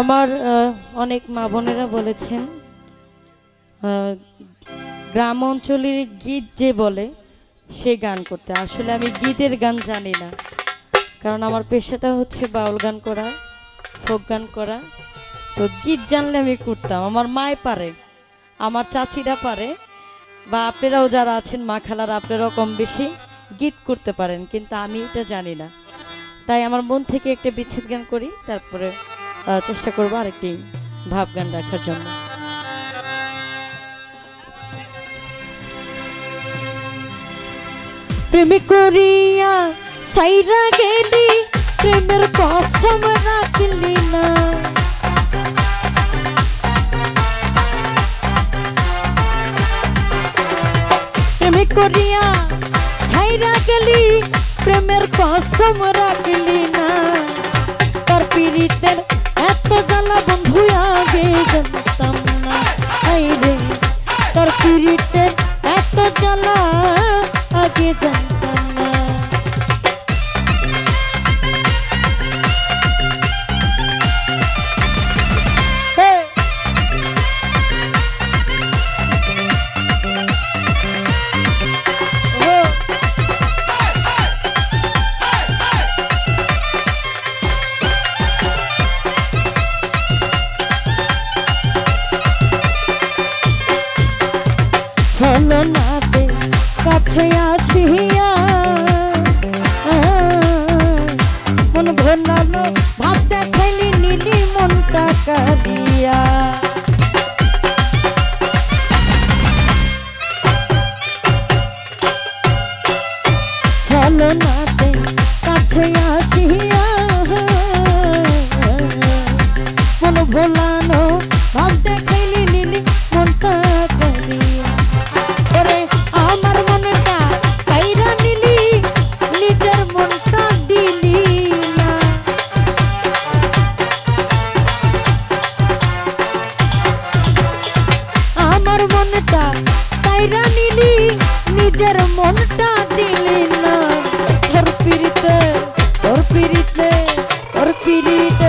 আমার অনেক মা বোনেরা বলেছেন গ্রাম অঞ্চলের গীত যে বলে, সে গান করতে। আসলে আমি গীতের গান জানি না, কারণ আমার পেশাটা হচ্ছে বাউল গান করা, ফোক গান করা। তো গীত জানলে আমি করতাম। আমার মায় পারে, আমার চাচিরা পারে, বা আপনারাও যারা আছেন মা খালার, আপনারাও কম বেশি গীত করতে পারেন, কিন্তু আমি এটা জানি না। তাই আমার মন থেকে একটা বিচ্ছেদ গান করি, তারপরে চেষ্টা করব আরেকটি ভাব গান রাখার জন্য। প্রেমে করিয়া সাইরা গেলি, প্রেমের কসম রাখলি না। প্রেমে করিয়া ছাইরা গেলি, প্রেমের কসম রাখলি না। তার পিড়িতের এত জ্বালা বন্ধু আসিয়া মন ভোলালো ভাত দেখাইলি নিলি মন টাকা দিয়া তোর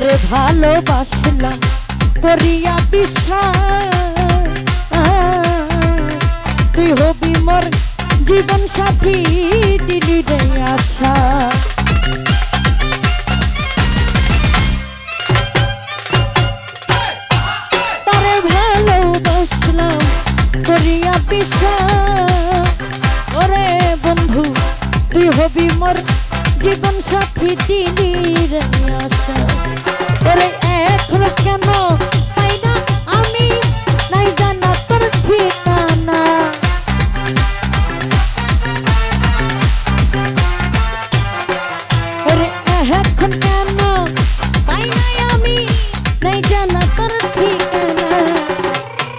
তারে ভালোবাসলাম, করিয়া বিশ্বাস তুই হবি মোর জীবন সাথী, দিলি রে আশা। তারে ভালোবাসলাম, করিয়া বিশ্বাস ওরে বন্ধু, তুই হবি মোর জীবন সাথী, দিলি রে আশা। ওরে এখন কেন পাই না আমি নাই জানা তোর ঠিকানা ওরে এখন কেন পাই নাই আমি নাই জানা তোর ঠিকানা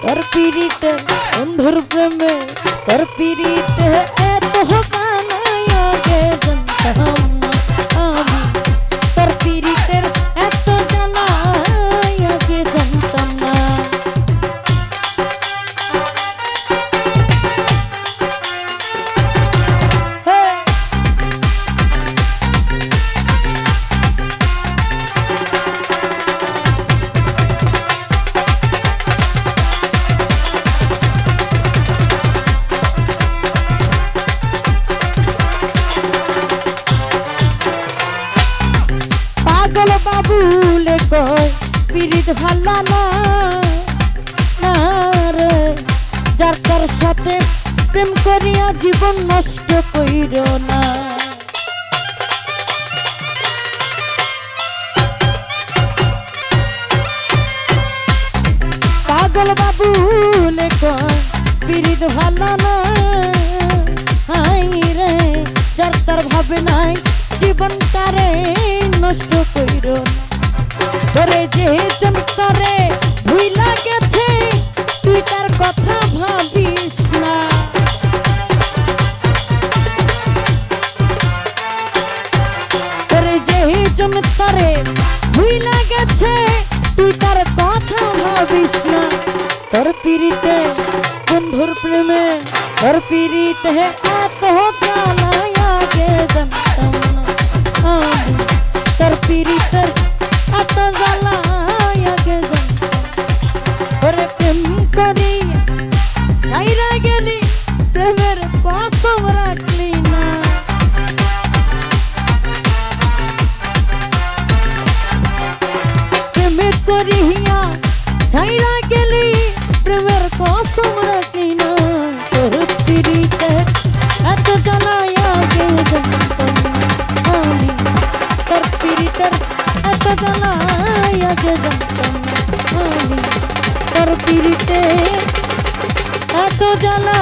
তোর পিড়িতে বন্ধুর প্রেমে তোর পিড়িতে এত বানায় পিরিত ভাল্লা না যার তার সাথে প্রেম করিয়া জীবন নষ্ট কইর না। পাগল বাবু পিরিত ভাল্লা না হাই রে, যার তার ভাবে নাই নষ্ট কইর না। তোরে যে চমকারে ভুইলা গেছে তুই তার কথা ভাবিস না তোরে যে চমকারে ভুইলা গেছে তুই তার কথা ভাবিস না তোর পিড়িতে বন্ধুর প্রেমে তোর পিড়িতে এত জ্বালায় করিয়া ছাইরা গেলি প্রেমের কসম রাখলি না তোর পিড়িতে এত জ্বালায় আগে জানতাম না আমি তোর পিড়িতের এত জ্বালায় আগে জানতাম না আমি তোর পিড়িতে এত জ্বালা